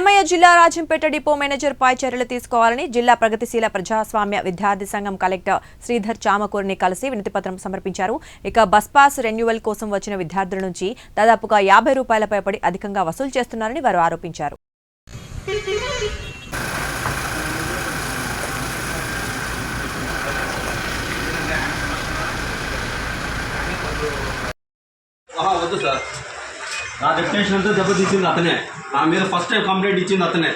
అన్నమయ్య జిల్లా Rajampet depot manager పై చర్యలు తీసుకోవాలని జిల్లా ప్రగతిశీల ప్రజాస్వామ్య విద్యార్థి సంఘం కలెక్టర్ శ్రీధర్ చామకూరిని కలిసి వినతిపత్రం సమర్పించారు. ఇక బస్ పాస్ రెన్యువల్ కోసం వచ్చిన విద్యార్థుల నుంచి దాదాపుగా యాభై రూపాయల పైబడి అధికంగా వసూలు చేస్తున్నారని వారు ఆరోపించారు. వద్దు సార్. నా రెప్యుటేషన్ అంతా దెబ్బతీసింది అతనే. నా మీద ఫస్ట్ టైం కంప్లైంట్ ఇచ్చింది అతనే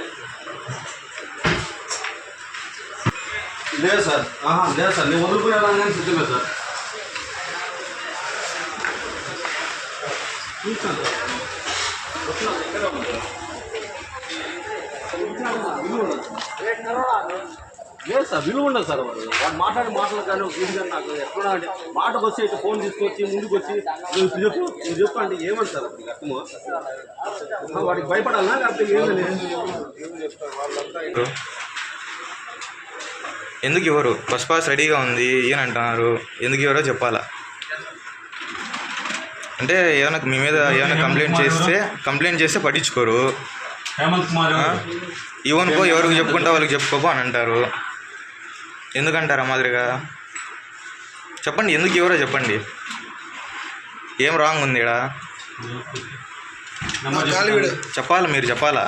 లేదు సార్ ఆహా లేదు సార్ నేను వదులుకునేదాన్ని సిద్ధమే సార్ చూస్తాను సార్ లేదు సార్ విలువ ఉండదు సార్ వాడు వాడు మాట్లాడే మాటలు కానీ ఒక ఇది కానీ నాకు ఎక్కడ అంటే మాటకు వచ్చి ఇటు ఫోన్ తీసుకొచ్చి ముందుకు వచ్చి నువ్వు చెప్పు నువ్వు చెప్పు అంటే ఏమంటారు సార్ అప్పుడు అర్థము ఆ, వాడికి భయపడాలనా లేకపోతే ఏందని ఎందుకు ఇవ్వరు? బస్ పాస్ రెడీగా ఉంది ఈయన అంటున్నారు. ఎందుకు ఇవ్వరో చెప్పాలా? అంటే ఏమైనా మీ మీద ఏమైనా కంప్లైంట్ చేస్తే కంప్లైంట్ చేస్తే పట్టించుకోరు. హేమంత్ కుమార్ ఆ? ఇవ్వనుకో ఎవరికి చెప్పుకుంటా వాళ్ళకి చెప్పుకోపో అని అంటారు. ఎందుకంటారు మాదిరిగా? చెప్పండి ఎందుకు ఇవ్వరో చెప్పండి. ఏం రాంగ్ ఉంది ఇక్కడ. చెప్పాలా మీరు చెప్పాలా?